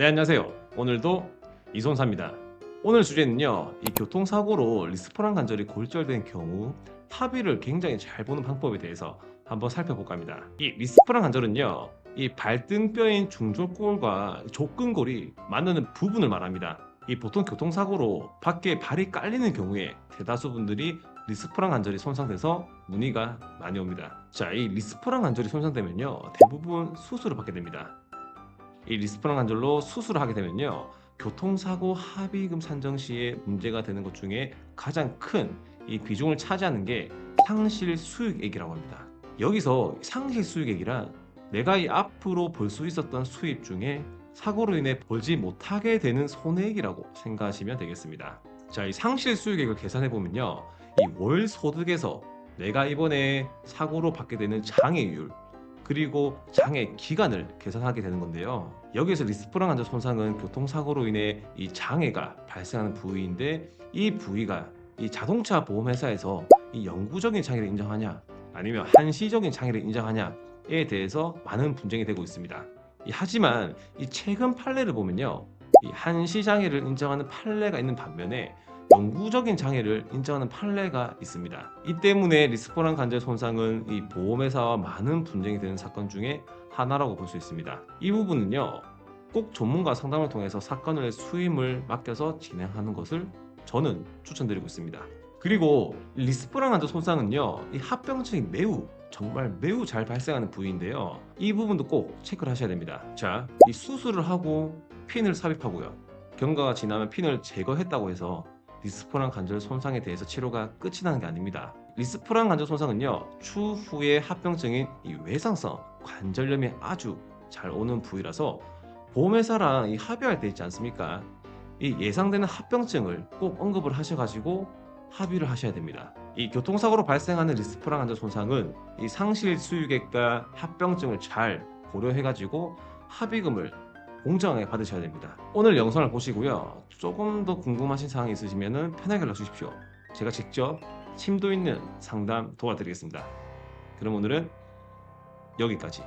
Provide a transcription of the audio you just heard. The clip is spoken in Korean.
네 안녕하세요. 오늘도 이손사입니다. 오늘 주제는요. 이 교통사고로 리스포란 관절이 골절된 경우 합의를 굉장히 잘 보는 방법에 대해서 한번 살펴볼까 합니다. 이 리스포란 관절은요. 이 발등뼈인 중절골과 족근골이 만나는 부분을 말합니다. 이 보통 교통사고로 밖에 발이 깔리는 경우에 대다수 분들이 리스포란 관절이 손상돼서 문의가 많이 옵니다. 자, 이 리스포란 관절이 손상되면요. 대부분 수술을 받게 됩니다. 이 리스포란 관절로 수술을 하게 되면요. 교통사고 합의금 산정 시에 문제가 되는 것 중에 가장 큰 이 비중을 차지하는 게 상실 수익액이라고 합니다. 여기서 상실 수익액이란 내가 이 앞으로 벌수 있었던 수입 중에 사고로 인해 벌지 못하게 되는 손해액이라고 생각하시면 되겠습니다. 자, 이 상실 수익액을 계산해 보면요. 이 월 소득에서 내가 이번에 사고로 받게 되는 장애율 그리고 장애 기간을 계산하게 되는 건데요. 여기에서 리스포란 관절 손상은 교통사고로 인해 이 장애가 발생하는 부위인데 이 부위가 이 자동차 보험회사에서 이 영구적인 장애를 인정하냐 아니면 한시적인 장애를 인정하냐에 대해서 많은 분쟁이 되고 있습니다. 이 하지만 이 최근 판례를 보면요. 이 한시 장애를 인정하는 판례가 있는 반면에 영구적인 장애를 인정하는 판례가 있습니다. 이 때문에 리스포란 관절 손상은 이 보험회사와 많은 분쟁이 되는 사건 중에 하나라고 볼 수 있습니다. 이 부분은요, 꼭 전문가 상담을 통해서 사건을 수임을 맡겨서 진행하는 것을 저는 추천드리고 있습니다. 그리고 리스포란 관절 손상은요, 이 합병증이 매우 정말 매우 잘 발생하는 부위인데요. 이 부분도 꼭 체크를 하셔야 됩니다. 자, 이 수술을 하고 핀을 삽입하고요. 경과가 지나면 핀을 제거했다고 해서 리스포란 관절 손상에 대해서 치료가 끝이 나는 게 아닙니다. 리스포란 관절 손상은요 추후에 합병증인 이 외상성 관절염이 아주 잘 오는 부위라서 보험회사랑 이 합의할 때 있지 않습니까? 이 예상되는 합병증을 꼭 언급을 하셔가지고 합의를 하셔야 됩니다. 이 교통사고로 발생하는 리스포란 관절 손상은 이 상실 수익액과 합병증을 잘 고려해가지고 합의금을 공정하게 받으셔야 됩니다. 오늘 영상을 보시고요. 조금 더 궁금하신 사항이 있으시면 편하게 연락 주십시오. 제가 직접 심도 있는 상담 도와드리겠습니다. 그럼 오늘은 여기까지.